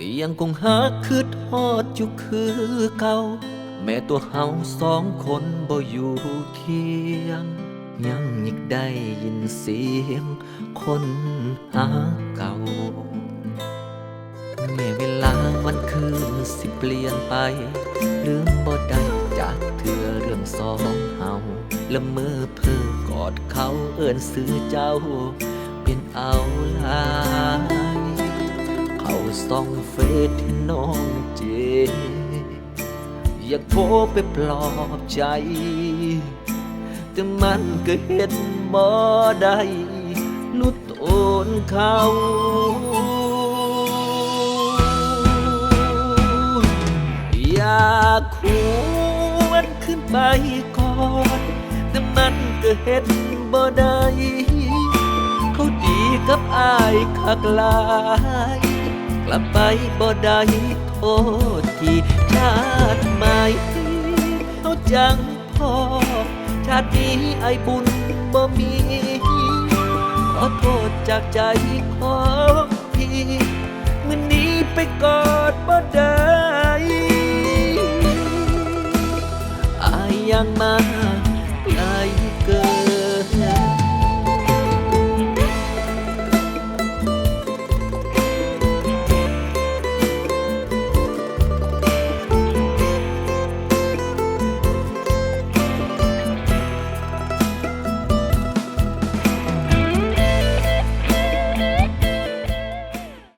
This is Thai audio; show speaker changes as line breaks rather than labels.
ก็ยังคงหาคืดฮอดอยู่คือเก่า แม้ตัวเฮาสองคนบ่อยู่เคียง ยังยิกได้ยินเสียง คนหาเก่า แม้เวลาวันคืนสิเปลี่ยนไปลืมบ่ได้จากเธอเรื่องสองเฮาละเมอเพ้อกอดเขาเอิ้นซื้อเจ้า เป็นเอาลา ส่องเฟซที่น้องเจ อยากโทรไปปลอบใจ แต่มันก็เห็นบ่ได้ลุดโอนเขาอยากหวนขึ้นไปก่อน แต่มันก็เห็นบ่ได้เขาดีกับอายคักลาย กลับไปบ่ได้โทษที่ชาติใหม่เอาจังพอ ชาตินี้ไอบุญบ่มี ขอโทษจากใจของพี่มื่อนี้ไปกอดบ่ได้อายยังมาไอเกิด